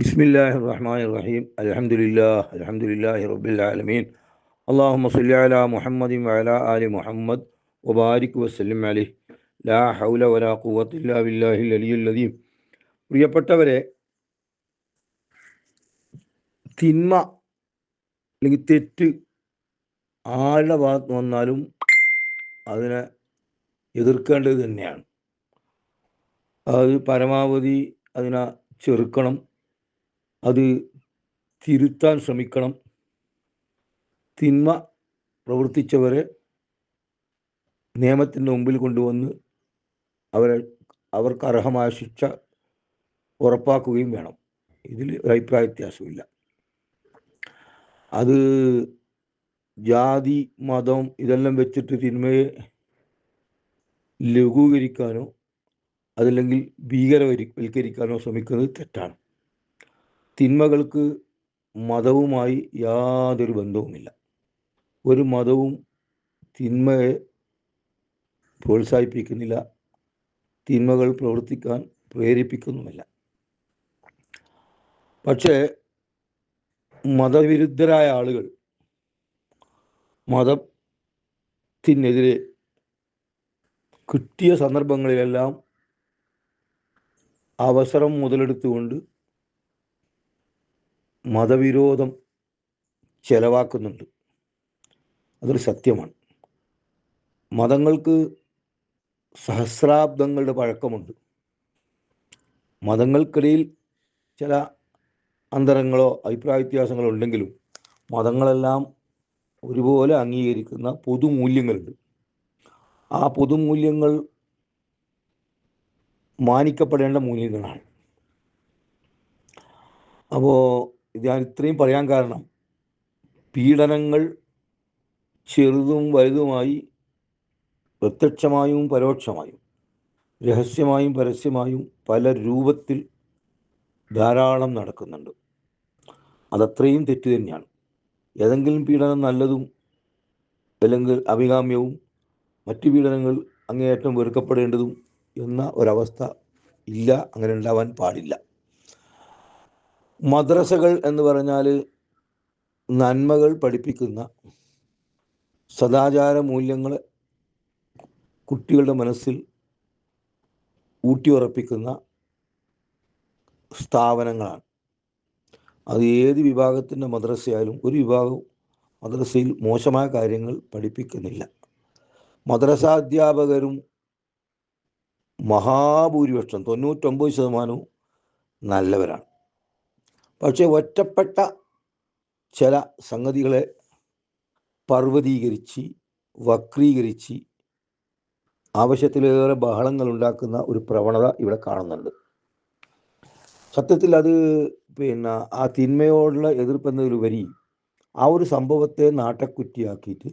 بسم الله الرحمن الرحيم الحمد لله الحمد لله رب العالمين اللهم صل على محمد وعلى آل محمد وبارك وسلم عليه لا حول ولا قوة إلا بالله العلي العظيم പ്രിയപ്പെട്ടവരെ തിന്മ അല്ലെങ്കിൽ തെറ്റ് ആരുടെ ഭാഗത്ത് വന്നാലും അതിനെ എതിർക്കേണ്ടത് തന്നെയാണ് അത് പരമാവധി അതിനെ ചെറുക്കണം അത് തിരുത്താൻ ശ്രമിക്കണം. തിന്മ പ്രവർത്തിച്ചവരെ നിയമത്തിന്റെ മുമ്പിൽ കൊണ്ടുവന്ന് അവരെ അവർക്ക് അർഹമായ ശിക്ഷ ഉറപ്പാക്കുകയും വേണം. ഇതിൽ അഭിപ്രായ വ്യത്യാസമില്ല അത് ജാതി മതം ഇതെല്ലാം വെച്ചിട്ട് തിന്മയെ ലഘൂകരിക്കാനോ അതല്ലെങ്കിൽ ഭീകരവൽക്കരിക്കാനോ ശ്രമിക്കുന്നത് തെറ്റാണ്. തിന്മകൾക്ക് മതവുമായി യാതൊരു ബന്ധവുമില്ല. ഒരു മതവും തിന്മയെ പ്രോത്സാഹിപ്പിക്കുന്നില്ല തിന്മകൾ പ്രവർത്തിക്കാൻ പ്രേരിപ്പിക്കുന്നുമില്ല. പക്ഷേ മതവിരുദ്ധരായ ആളുകൾ മതത്തിനെതിരെ കിട്ടിയ സന്ദർഭങ്ങളിലെല്ലാം അവസരം മുതലെടുത്തുകൊണ്ട് മതവിരോധം ചെലവാക്കുന്നുണ്ട്. അതൊരു സത്യമാണ്. മതങ്ങൾക്ക് സഹസ്രാബ്ദങ്ങളുടെ പഴക്കമുണ്ട്. മതങ്ങൾക്കിടയിൽ ചില അന്തരങ്ങളോ അഭിപ്രായ വ്യത്യാസങ്ങളോ ഉണ്ടെങ്കിലും മതങ്ങളെല്ലാം ഒരുപോലെ അംഗീകരിക്കുന്ന പൊതുമൂല്യങ്ങളുണ്ട്. ആ പൊതുമൂല്യങ്ങൾ മാനിക്കപ്പെടേണ്ട മൂല്യങ്ങളാണ്. അപ്പോൾ ഞാൻ ഇത്രയും പറയാൻ കാരണം പീഡനങ്ങൾ ചെറുതും വലുതുമായി പ്രത്യക്ഷമായും പരോക്ഷമായും രഹസ്യമായും പരസ്യമായും പല രൂപത്തിൽ ധാരാളം നടക്കുന്നുണ്ട്. അതത്രയും തെറ്റ് തന്നെയാണ്. ഏതെങ്കിലും പീഡനം നല്ലതും അല്ലെങ്കിൽ അഭികാമ്യവും മറ്റു പീഡനങ്ങൾ അങ്ങേയറ്റം വെറുക്കപ്പെടേണ്ടതും എന്ന ഒരവസ്ഥ ഇല്ല അങ്ങനെ ഉണ്ടാവാൻ പാടില്ല. മദ്രസകൾ എന്ന് പറഞ്ഞാൽ നന്മകൾ പഠിപ്പിക്കുന്ന സദാചാര മൂല്യങ്ങൾ കുട്ടികളുടെ മനസ്സിൽ ഊട്ടിയുറപ്പിക്കുന്ന സ്ഥാപനങ്ങളാണ്. അത് ഏത് വിഭാഗത്തിന്റെ മദ്രസയായാലും ഒരു വിഭാഗവും മദ്രസയിൽ മോശമായ കാര്യങ്ങൾ പഠിപ്പിക്കുന്നില്ല. മദ്രസാധ്യാപകരും മഹാഭൂരിപക്ഷം തൊണ്ണൂറ്റൊമ്പത് ശതമാനവും നല്ലവരാണ്. പക്ഷേ ഒറ്റപ്പെട്ട ചില സംഗതികളെ പർവതീകരിച്ച് വക്രീകരിച്ച് ആവശ്യത്തിലേറെ ബഹളങ്ങൾ ഉണ്ടാക്കുന്ന ഒരു പ്രവണത ഇവിടെ കാണുന്നുണ്ട്. സത്യത്തിൽ അത് പിന്നെ ആ തിന്മയോടുള്ള എതിർപ്പെന്നതിലുപരി ആ ഒരു സംഭവത്തെ നാട്ടക്കുറ്റിയാക്കിയിട്ട്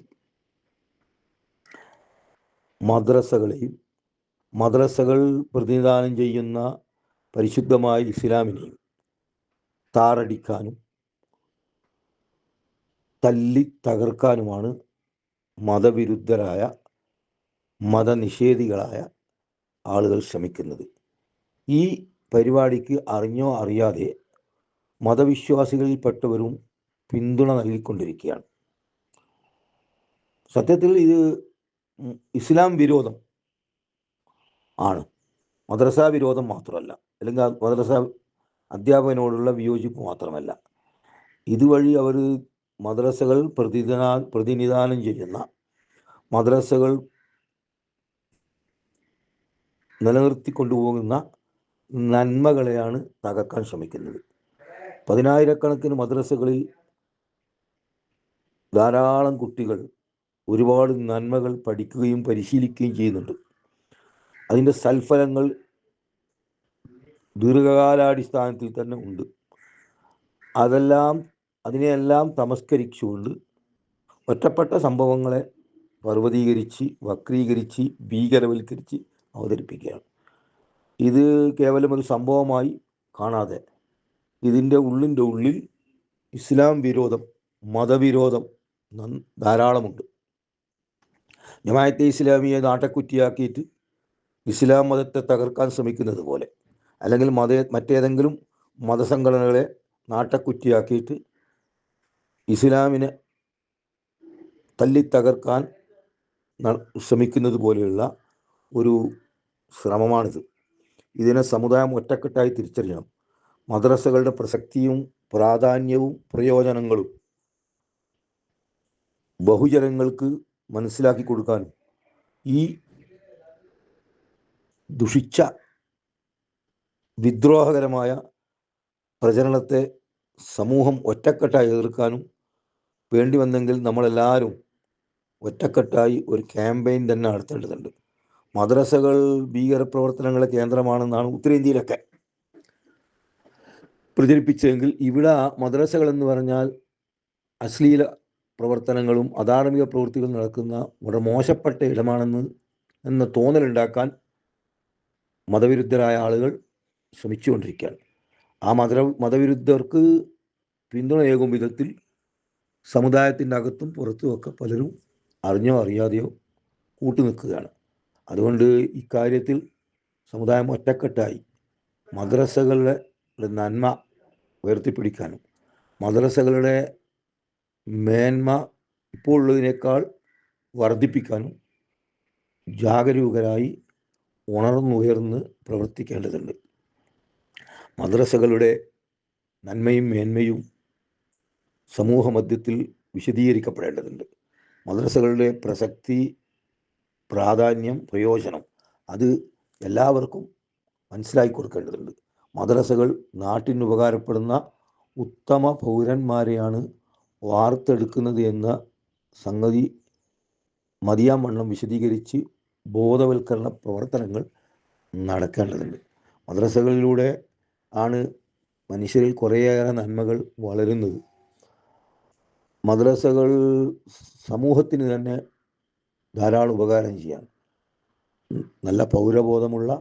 മദ്രസകളെയും മദ്രസകൾ പ്രതിനിധാനം ചെയ്യുന്ന പരിശുദ്ധമായ ഇസ്ലാമിനെയും താറടിക്കാനും തല്ലി തകർക്കാനുമാണ് മതവിരുദ്ധരായ മതനിഷേധികളായ ആളുകൾ ശ്രമിക്കുന്നത്. ഈ പരിപാടിക്ക് അറിഞ്ഞോ അറിയാതെ മതവിശ്വാസികളിൽപ്പെട്ടവരും പിന്തുണ നൽകിക്കൊണ്ടിരിക്കുകയാണ്. സത്യത്തിൽ ഇത് ഇസ്ലാം വിരോധം ആണ്. മദ്രസാ വിരോധം മാത്രമല്ല. അല്ലെങ്കിൽ മദ്രസ അധ്യാപകനോടുള്ള വിയോജിപ്പ് മാത്രമല്ല. ഇതുവഴി അവർ മദ്രസകൾ പ്രതിനിധാ പ്രതിനിധാനം ചെയ്യുന്ന മദ്രസകൾ നിലനിർത്തിക്കൊണ്ടുപോകുന്ന നന്മകളെയാണ് തകർക്കാൻ ശ്രമിക്കുന്നത്. പതിനായിരക്കണക്കിന് മദ്രസകളിൽ ധാരാളം കുട്ടികൾ ഒരുപാട് നന്മകൾ പഠിക്കുകയും പരിശീലിക്കുകയും ചെയ്യുന്നുണ്ട്. അതിന്റെ സൽഫലങ്ങൾ ദീർഘകാലാടിസ്ഥാനത്തിൽ തന്നെ ഉണ്ട്. അതെല്ലാം അതിനെയെല്ലാം തമസ്കരിച്ചുകൊണ്ട് ഒറ്റപ്പെട്ട സംഭവങ്ങളെ പർവതീകരിച്ച് വക്രീകരിച്ച് ഭീകരവൽക്കരിച്ച് അവതരിപ്പിക്കുകയാണ്. ഇത് കേവലം ഒരു സംഭവമായി കാണാതെ ഇതിന്റെ ഉള്ളിന്റെ ഉള്ളിൽ ഇസ്ലാം വിരോധം മതവിരോധം ധാരാളമുണ്ട്. ജമായത്തെ ഇസ്ലാമിയെ നാട്ടക്കുറ്റിയാക്കിയിട്ട് ഇസ്ലാം മതത്തെ തകർക്കാൻ ശ്രമിക്കുന്നത് പോലെ അല്ലെങ്കിൽ മത മറ്റേതെങ്കിലും മതസംഘടനകളെ നാട്ടക്കുറ്റിയാക്കിയിട്ട് ഇസ്ലാമിനെ തല്ലിത്തകർക്കാൻ ശ്രമിക്കുന്നത് പോലെയുള്ള ഒരു ശ്രമമാണിത്. ഇതിനെ സമുദായം ഒറ്റക്കെട്ടായി തിരിച്ചറിയണം. മദ്രസകളുടെ പ്രസക്തിയും പ്രാധാന്യവും പ്രയോജനങ്ങളും ബഹുജനങ്ങൾക്ക് മനസ്സിലാക്കി കൊടുക്കാനും ഈ ദുഷിച്ച വിദ്രോഹകരമായ പ്രചരണത്തെ സമൂഹം ഒറ്റക്കെട്ടായി എതിർക്കാനും വേണ്ടി വന്നെങ്കിൽ നമ്മളെല്ലാവരും ഒറ്റക്കെട്ടായി ഒരു ക്യാമ്പയിൻ തന്നെ നടത്തേണ്ടതുണ്ട്. മദ്രസകൾ ഭീകരപ്രവർത്തനങ്ങളുടെ കേന്ദ്രമാണെന്നാണ് ഉത്തരേന്ത്യയിലൊക്കെ പ്രചരിപ്പിച്ചതെങ്കിൽ ഇവിടെ മദ്രസകൾ എന്ന് പറഞ്ഞാൽ അശ്ലീല പ്രവർത്തനങ്ങളും അധാർമിക പ്രവൃത്തികളും നടക്കുന്ന വളരെ മോശപ്പെട്ട ഇടമാണെന്ന് എന്ന തോന്നലുണ്ടാക്കാൻ മതവിരുദ്ധരായ ആളുകൾ ശ്രമിച്ചുകൊണ്ടിരിക്കുകയാണ്. ആ മത മതവിരുദ്ധർക്ക് പിന്തുണയേകും വിധത്തിൽ സമുദായത്തിന്റെ അകത്തും പുറത്തുമൊക്കെ പലരും അറിഞ്ഞോ അറിയാതെയോ കൂട്ടുനിൽക്കുകയാണ് അതുകൊണ്ട് ഇക്കാര്യത്തിൽ സമുദായം ഒറ്റക്കെട്ടായി മദ്രസകളുടെ നന്മ ഉയർത്തിപ്പിടിക്കാനും മദ്രസകളുടെ മേന്മ ഇപ്പോൾ ഉള്ളതിനേക്കാൾ വർദ്ധിപ്പിക്കാനും ജാഗരൂകരായി ഉണർന്നുയർന്ന് പ്രവർത്തിക്കേണ്ടതുണ്ട്. മദ്രസകളുടെ നന്മയും മേന്മയും സമൂഹ മധ്യത്തിൽ വിശദീകരിക്കപ്പെടേണ്ടതുണ്ട്. മദ്രസകളുടെ പ്രസക്തി പ്രാധാന്യം പ്രയോജനം അത് എല്ലാവർക്കും മനസ്സിലാക്കി കൊടുക്കേണ്ടതുണ്ട്. മദ്രസകൾ നാട്ടിന് ഉപകാരപ്പെടുന്ന ഉത്തമ പൗരന്മാരെയാണ് വാർത്തെടുക്കുന്നത് എന്ന സംഗതി മതിയാം വണ്ണം വിശദീകരിച്ച് ബോധവൽക്കരണ പ്രവർത്തനങ്ങൾ നടക്കേണ്ടതുണ്ട്. മദ്രസകളിലൂടെ ആണ് മനുഷ്യരിൽ കുറേയേറെ നന്മകൾ വളരുന്നത്. മദ്രസകൾ സമൂഹത്തിന് തന്നെ ധാരാളം ഉപകാരം ചെയ്യാൻ നല്ല പൗരബോധമുള്ള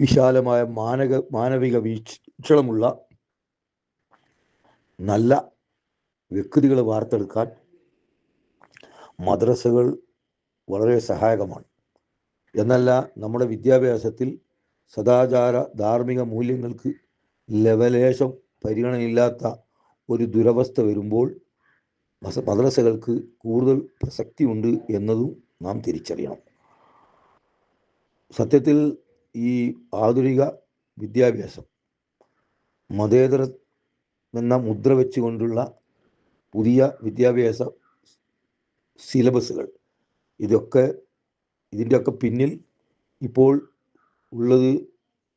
വിശാലമായ മാനക മാനവിക വീക്ഷണമുള്ള നല്ല വ്യക്തികളെ വാർത്തെടുക്കാൻ മദ്രസകൾ വളരെ സഹായകമാണ്. എന്നല്ല നമ്മുടെ വിദ്യാഭ്യാസത്തിൽ സദാചാര ധാർമ്മിക മൂല്യങ്ങൾക്ക് ലവലേശം പരിഗണനയില്ലാത്ത ഒരു ദുരവസ്ഥ വരുമ്പോൾ മദ്രസകൾക്ക് കൂടുതൽ പ്രസക്തിയുണ്ട് എന്നതും നാം തിരിച്ചറിയണം. സത്യത്തിൽ ഈ ആധുനിക വിദ്യാഭ്യാസം മതേതര എന്ന മുദ്ര വെച്ചുകൊണ്ടുള്ള പുതിയ വിദ്യാഭ്യാസ സിലബസുകൾ ഇതൊക്കെ ഇതിന്റെയൊക്കെ പിന്നിൽ ഇപ്പോൾ ഉള്ളത്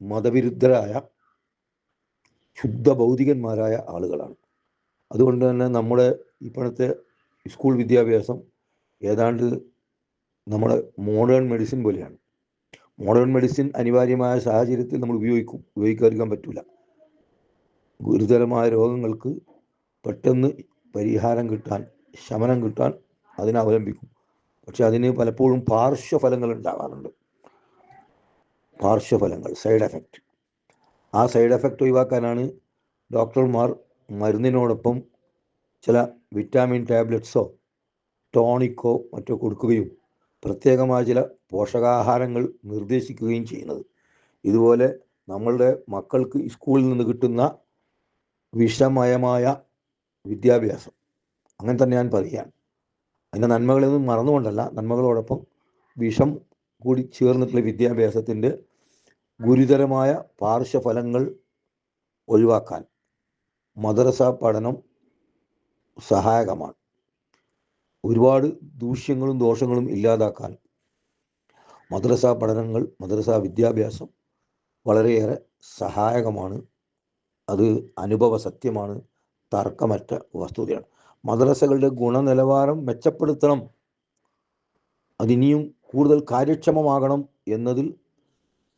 മതവിരുദ്ധരായ ശുദ്ധ ഭൗതികന്മാരായ ആളുകളാണ്. അതുകൊണ്ട് തന്നെ നമ്മുടെ ഇപ്പോഴത്തെ സ്കൂൾ വിദ്യാഭ്യാസം ഏതാണ്ട് നമ്മുടെ മോഡേൺ മെഡിസിൻ പോലെയാണ്. മോഡേൺ മെഡിസിൻ അനിവാര്യമായ സാഹചര്യത്തിൽ നമ്മൾ ഉപയോഗിക്കും ഉപയോഗിക്കാതിരിക്കാൻ പറ്റില്ല ഗുരുതരമായ രോഗങ്ങൾക്ക് പെട്ടെന്ന് പരിഹാരം കിട്ടാൻ ശമനം കിട്ടാൻ അതിനെ അവലംബിക്കും. പക്ഷെ അതിന് പലപ്പോഴും പാർശ്വഫലങ്ങൾ ഉണ്ടാകാറുണ്ട് പാർശ്വഫലങ്ങൾ സൈഡ് എഫക്റ്റ് ആ സൈഡ് എഫക്റ്റ് ഒഴിവാക്കാനാണ് ഡോക്ടർമാർ മരുന്നിനോടൊപ്പം ചില വിറ്റാമിൻ ടാബ്ലറ്റ്സോ ടോണിക്കോ മറ്റോ കൊടുക്കുകയും പ്രത്യേകമായ ചില പോഷകാഹാരങ്ങൾ നിർദ്ദേശിക്കുകയും ചെയ്യുന്നത്. ഇതുപോലെ നമ്മളുടെ മക്കൾക്ക് സ്കൂളിൽ നിന്ന് കിട്ടുന്ന വിഷമയമായ വിദ്യാഭ്യാസം. അങ്ങനെ തന്നെ ഞാൻ പറയുകയാണ്. അതിന്റെ നന്മകളൊന്നും മറന്നുകൊണ്ടല്ല നന്മകളോടൊപ്പം വിഷം കൂടി ചേർന്നിട്ടുള്ള വിദ്യാഭ്യാസത്തിന്റെ ഗുരുതരമായ പാർശ്വഫലങ്ങൾ ഒഴിവാക്കാൻ മദ്രസ പഠനം സഹായകമാണ്. ഒരുപാട് ദൂഷ്യങ്ങളും ദോഷങ്ങളും ഇല്ലാതാക്കാൻ മദ്രസ പഠനങ്ങൾ മദ്രസ വിദ്യാഭ്യാസം വളരെയേറെ സഹായകമാണ്. അത് അനുഭവ സത്യമാണ് തർക്കമറ്റ വസ്തുതയാണ്. മദ്രസകളുടെ ഗുണനിലവാരം മെച്ചപ്പെടുത്തണം. അതിനിയും കൂടുതൽ കാര്യക്ഷമമാകണം എന്നതിൽ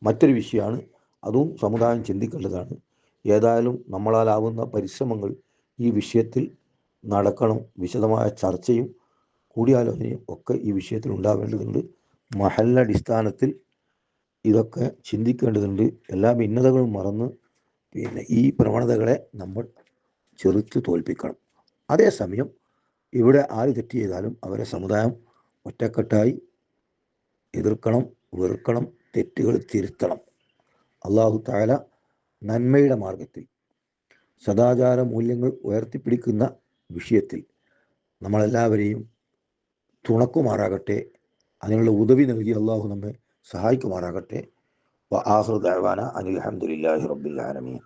മറ്റൊരു വിഷയമാണ്. അതും സമുദായം ചിന്തിക്കേണ്ടതാണ്. ഏതായാലും നമ്മളാലാവുന്ന പരിശ്രമങ്ങൾ ഈ വിഷയത്തിൽ നടക്കണം. വിശദമായ ചർച്ചയും കൂടിയാലോചനയും ഒക്കെ ഈ വിഷയത്തിൽ ഉണ്ടാവേണ്ടതുണ്ട് മഹല്ലടിസ്ഥാനത്തിൽ ഇതൊക്കെ ചിന്തിക്കേണ്ടതുണ്ട്. എല്ലാ ഭിന്നതകളും മറന്ന് പിന്നെ ഈ പ്രവണതകളെ നമ്മൾ ചെറുത്ത് തോൽപ്പിക്കണം. അതേസമയം ഇവിടെ ആര് തെറ്റ് ചെയ്താലും അവരെ സമുദായം ഒറ്റക്കെട്ടായി എതിർക്കണം വെറുക്കണം തെറ്റുകൾ തിരുത്തണം. അള്ളാഹു താല നന്മയുടെ മാർഗത്തിൽ സദാചാര മൂല്യങ്ങൾ ഉയർത്തിപ്പിടിക്കുന്ന വിഷയത്തിൽ നമ്മളെല്ലാവരെയും തുണക്കുമാറാകട്ടെ അതിനുള്ള ഉദവി നൽകി അള്ളാഹു നമ്മെ സഹായിക്കുമാറാകട്ടെ. വ അനിൽ അഹമ്മദില്ലാഹി റബ്ബിൽ ആലമീൻ.